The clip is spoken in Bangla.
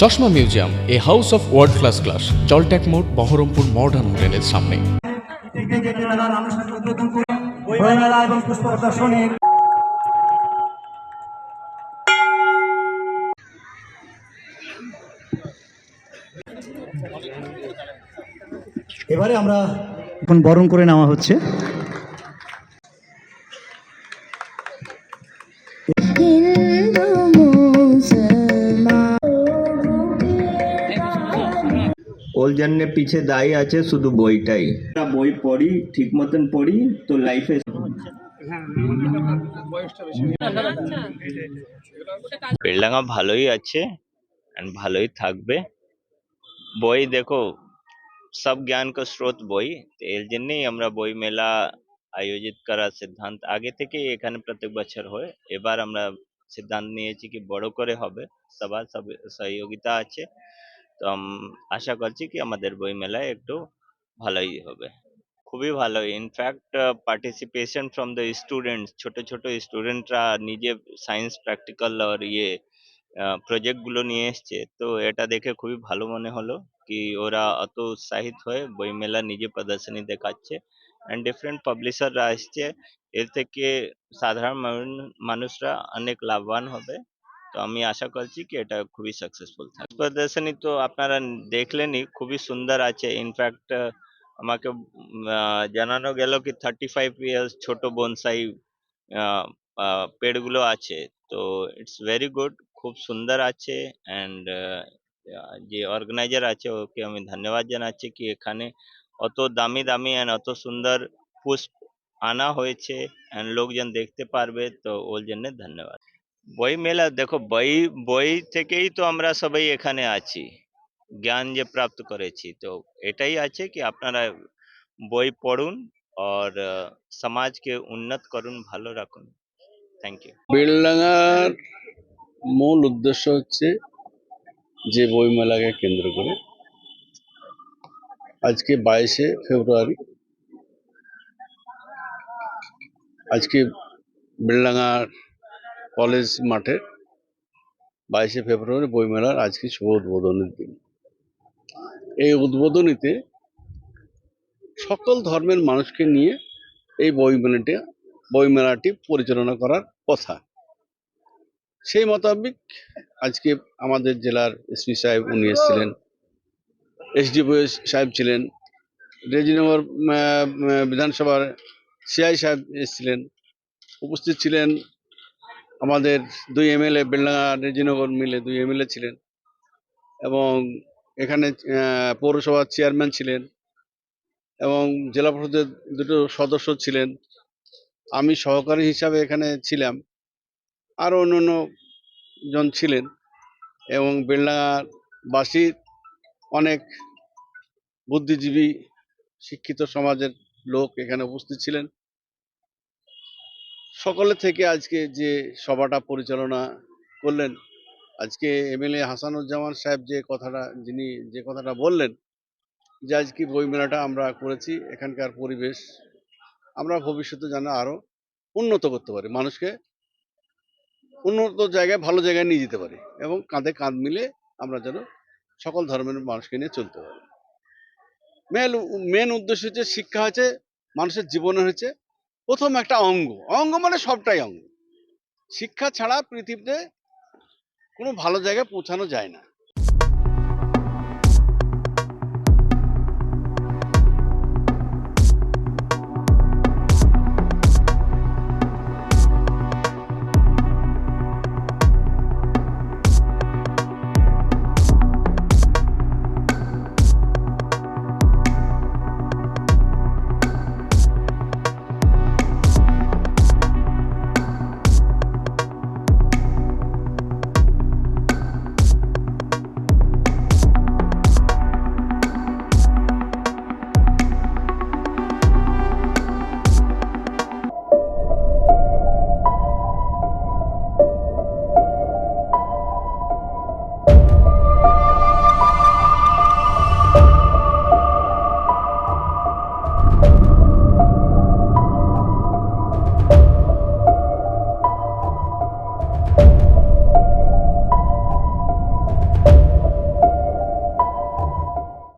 চশমা museum, a house of world class class জলট্যাক মোড়, বহরমপুর মডার্ন হোটেলের সামনে। এবারে আমরা এখন বরণ করে নেওয়া হচ্ছে। জন্য পিছে দায়ী আছে শুধু বইটাই। বই পড়ি ঠিক মতন পড়ি তো লাইফে বেলডাঙ্গা ভালোই আছে ভালোই থাকবে। বই দেখো সব জ্ঞান কা স্রোত বই তো এর জন্যই আমরা বই মেলা আয়োজিত করার সিদ্ধান্ত আগে থেকেই এখানে প্রত্যেক বছর হয়। এবার আমরা সিদ্ধান্ত নিয়েছি কি বড় করে হবে। সবার সব সহযোগিতা আছে। তো আশা করছি কি আমাদের বই মেলায় একটু ভালোই হবে। খুবই ভালো। In fact participation from the students ছোট ছোট স্টুডেন্টরা নিজে সায়েন্স প্র্যাকটিক্যাল আর ইয়ে প্রজেক্টগুলো নিয়ে এসছে। তো এটা দেখে খুবই ভালো মনে হলো কি ওরা অত উৎসাহিত হয়ে বইমেলা নিজে প্রদর্শনী দেখাচ্ছে। অ্যান্ড ডিফারেন্ট পাবলিশাররা আসছে এর থেকে সাধারণ মানুষরা অনেক লাভবান হবে। তো আমি আশা করছি কি এটা খুবই সাকসেসফুল থাকবে। প্রদর্শনী তো আপনারা দেখলেনই খুবই সুন্দর আছে। ইনফ্যাক্ট আমাকে জানানো গেল কি থার্টি ফাইভ ইয়ার্স ছোট বনসাই পেড়গুলো আছে। তো ইটস ভেরি গুড খুব সুন্দর আছে অ্যান্ড যে অর্গানাইজার আছে ওকে আমি ধন্যবাদ জানাচ্ছি কি এখানে অত দামি দামি অ্যান্ড অত সুন্দর পুষ্প আনা হয়েছে অ্যান্ড লোকজন দেখতে পারবে, তো ওর জন্য ধন্যবাদ। বই মেলা, দেখো বই বই থেকেই তো আমরা সবাই এখানে আছি। জ্ঞান যে প্রাপ্ত করেছি, তো এটাই আছে কি আপনারা বই পড়ুন আর সমাজকে উন্নত করুন, ভালো রাখুন। থ্যাংক ইউ বেলডাঙ্গার মূল উদ্দেশ্য হচ্ছে যে বইমেলাকে কেন্দ্র করে। আজকে বাইশে ফেব্রুয়ারি, আজকে বেলডাঙ্গার কলেজ মাঠে বাইশে ফেব্রুয়ারি বইমেলার আজকে শুভ উদ্বোধনের দিন। এই উদ্বোধনীতে সকল ধর্মের মানুষকে নিয়ে এই বইমেলাটি বইমেলাটি পরিচালনা করার কথা। সেই মোতাবেক আজকে আমাদের জেলার এসপি সাহেব উনি এসেছিলেন এসডিপিও সাহেব ছিলেন, রেজিনগর বিধানসভার সিআই সাহেব এসেছিলেন, উপস্থিত ছিলেন আমাদের দুই এমএলএ বেলডাঙ্গা রেজিনগর মিলে দুই এমএলএ ছিলেন। এবং এখানে পৌরসভার চেয়ারম্যান ছিলেন এবং জেলা পরিষদের দুটো সদস্য ছিলেন। আমি সহকারী হিসাবে এখানে ছিলাম। আরও অন্যান্য জন ছিলেন এবং বেলডাঙ্গাবাসীর অনেক বুদ্ধিজীবী, শিক্ষিত সমাজের লোক এখানে উপস্থিত ছিলেন। সকলে থেকে আজকে যে সভাটা পরিচালনা করলেন, আজকে এমএলএ হাসানুজ্জামান সাহেব যে কথাটা, যিনি যে কথাটা বললেন যে আজকে বইমেলাটা আমরা করেছি, এখানকার পরিবেশ আমরা ভবিষ্যতে যেন আরও উন্নত করতে পারি, মানুষকে উন্নত জায়গায়, ভালো জায়গায় নিয়ে যেতে পারি এবং কাঁধে কাঁধ মিলে আমরা যেন সকল ধর্মের মানুষকে নিয়ে চলতে পারি। মেন মেন উদ্দেশ্য হচ্ছে শিক্ষা হচ্ছে, মানুষের জীবনে হচ্ছে প্রথম একটা অঙ্গ। অঙ্গ মানে সবটাই অঙ্গ। শিক্ষা ছাড়া পৃথিবীতে কোনো ভালো জায়গায় পৌঁছানো যায় না।